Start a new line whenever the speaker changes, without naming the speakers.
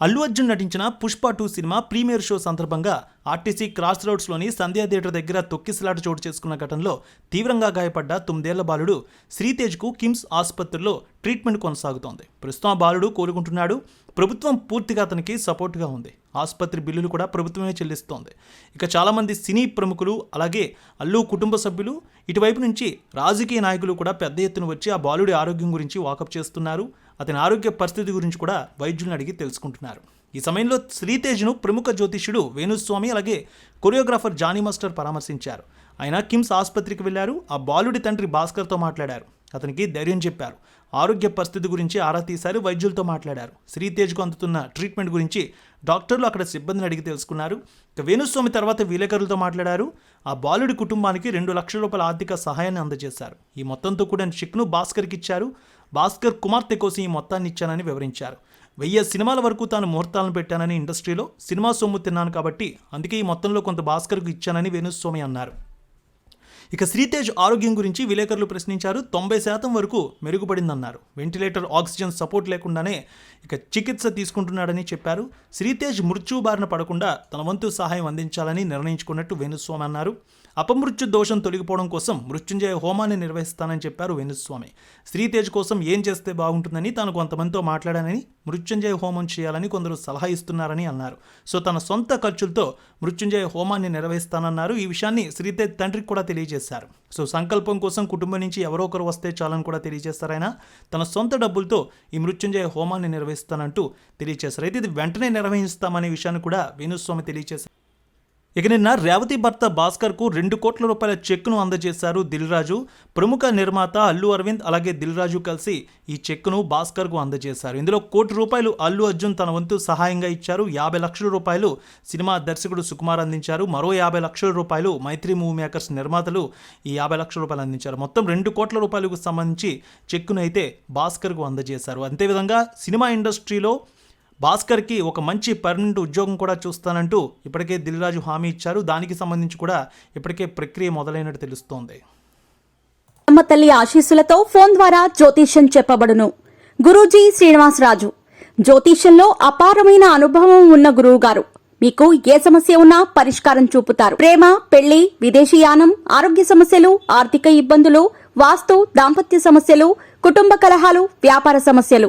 అల్లు అర్జున్ నటించిన పుష్ప టూ సినిమా premiere show సందర్భంగా ఆర్టీసీ క్రాస్ రోడ్స్లోని సంధ్యా థియేటర్ దగ్గర తొక్కిసలాట చోటు చేసుకున్న ఘటనలో తీవ్రంగా గాయపడ్డ తొమ్మిదేళ్ళ బాలుడు శ్రీతేజ్కు కిమ్స్ ఆసుపత్రిలో ట్రీట్మెంట్ కొనసాగుతోంది. ప్రస్తుతం ఆ బాలుడు కోలుకుంటున్నాడు. ప్రభుత్వం పూర్తిగా అతనికి సపోర్ట్గా ఉంది. ఆసుపత్రి బిల్లులు కూడా ప్రభుత్వమే చెల్లిస్తోంది. ఇక చాలామంది సినీ ప్రముఖులు అలాగే అల్లు కుటుంబ సభ్యులు ఇటువైపు నుంచి రాజకీయ నాయకులు కూడా పెద్ద ఎత్తున వచ్చి ఆ బాలుడి ఆరోగ్యం గురించి వాకప్ చేస్తున్నారు. అతని ఆరోగ్య పరిస్థితి గురించి కూడా వైద్యులను అడిగి తెలుసుకుంటున్నారు. ఈ సమయంలో శ్రీతేజ్ను ప్రముఖ జ్యోతిష్యుడు వేణుస్వామి అలాగే కొరియోగ్రాఫర్ జానీ మాస్టర్ పరామర్శించారు. ఆయన కిమ్స్ ఆసుపత్రికి వెళ్ళారు ఆ బాలుడి తండ్రి భాస్కర్తో మాట్లాడారు. అతనికి ధైర్యం చెప్పారు. ఆరోగ్య పరిస్థితి గురించి ఆరా తీశారు వైద్యులతో మాట్లాడారు. శ్రీతేజ్కు అందుతున్న ట్రీట్మెంట్ గురించి డాక్టర్లు అక్కడ సిబ్బందిని అడిగి తెలుసుకున్నారు. ఇక వేణుస్వామి తర్వాత విలేకరులతో మాట్లాడారు. ఆ బాలుడి కుటుంబానికి రెండు లక్షల రూపాయల ఆర్థిక సహాయాన్ని అందజేశారు. ఈ మొత్తంతో కూడిన చెక్ను భాస్కర్కి ఇచ్చారు. భాస్కర్ కుమార్తె కోసం ఈ మొత్తాన్ని ఇచ్చానని వివరించారు. వెయ్యి సినిమాల వరకు తాను ముహూర్తాలను పెట్టానని ఇండస్ట్రీలో సినిమా సొమ్ము తిన్నాను కాబట్టి అందుకే ఈ మొత్తంలో కొంత భాస్కర్కు ఇచ్చానని వేణుస్వామి అన్నారు. ఇక శ్రీతేజ్ ఆరోగ్యం గురించి విలేకరులు ప్రశ్నించారు. తొంభై శాతం వరకు మెరుగుపడిందన్నారు. వెంటిలేటర్ ఆక్సిజన్ సపోర్ట్ లేకుండానే ఇక చికిత్స తీసుకుంటున్నాడని చెప్పారు. శ్రీతేజ్ మృత్యు బారిన పడకుండా తన వంతు సహాయం అందించాలని నిర్ణయించుకున్నట్టు వేణుస్వామి అన్నారు. అపమృత్యు దోషం తొలగిపోవడం కోసం మృత్యుంజయ హోమాన్ని నిర్వహిస్తానని చెప్పారు వేణుస్వామి శ్రీతేజ్ కోసం ఏం చేస్తే బాగుంటుందని తాను కొంతమందితో మాట్లాడానని మృత్యుంజయ హోమం చేయాలని కొందరు సలహా ఇస్తున్నారని అన్నారు. సో తన సొంత ఖర్చులతో మృత్యుంజయ హోమాన్ని నిర్వహిస్తానన్నారు. ఈ విషయాన్ని శ్రీతేజ్ తండ్రికి కూడా తెలియజేశారు. సో సంకల్పం కోసం కుటుంబం నుంచి ఎవరో ఒకరు వస్తే చాలని కూడా తెలియజేస్తారు ఆయన. తన సొంత డబ్బులతో ఈ మృత్యుంజయ హోమాన్ని నిర్వహిస్తానంటూ తెలియజేశారు. అయితే ఇది వెంటనే నిర్వహిస్తామనే విషయాన్ని కూడా వేణుస్వామి తెలియజేశారు. ఇక నిన్న రేవతి భర్త భాస్కర్కు రెండు కోట్ల రూపాయల చెక్కును అందజేశారు దిల్రాజు. ప్రముఖ నిర్మాత అల్లు అరవింద్ అలాగే దిల్రాజు కలిసి ఈ చెక్కును భాస్కర్కు అందజేశారు. ఇందులో కోటి రూపాయలు అల్లు అర్జున్ తన వంతు సహాయంగా ఇచ్చారు. యాభై లక్షల రూపాయలు సినిమా దర్శకుడు సుకుమార్ అందించారు. మరో యాభై లక్షల రూపాయలు మైత్రి మూవీ మేకర్స్ నిర్మాతలు ఈ యాభై లక్షల రూపాయలు అందించారు. మొత్తం రెండు కోట్ల రూపాయలకు సంబంధించి చెక్కును అయితే భాస్కర్కు అందజేశారు. అంతేవిధంగా సినిమా ఇండస్ట్రీలో భాస్కర్కి ఒక మంచి పర్మనెంట్ ఉద్యోగం కూడా చూస్తానంటూ ఇప్పటికే దిల్రాజు హామీ ఇచ్చారు. దానికి సంబంధించి కూడా ఇప్పటికే ప్రక్రియ మొదలైనట్టు తెలుస్తోంది.
అమ్మ తల్లి ఆశీస్సులతో ఫోన్ ద్వారా జ్యోతిష్యం చెప్పబడును. గురూజీ శ్రీనివాసరాజు జ్యోతిష్యంలో అపారమైన అనుభవం ఉన్న గురువు గారు మీకు ఏ సమస్య ఉన్నా పరిష్కారం చూపుతారు. ప్రేమ పెళ్ళి విదేశీయానం ఆరోగ్య సమస్యలు ఆర్థిక ఇబ్బందులు వాస్తు దాంపత్య సమస్యలు కుటుంబ కలహాలు వ్యాపార సమస్యలు.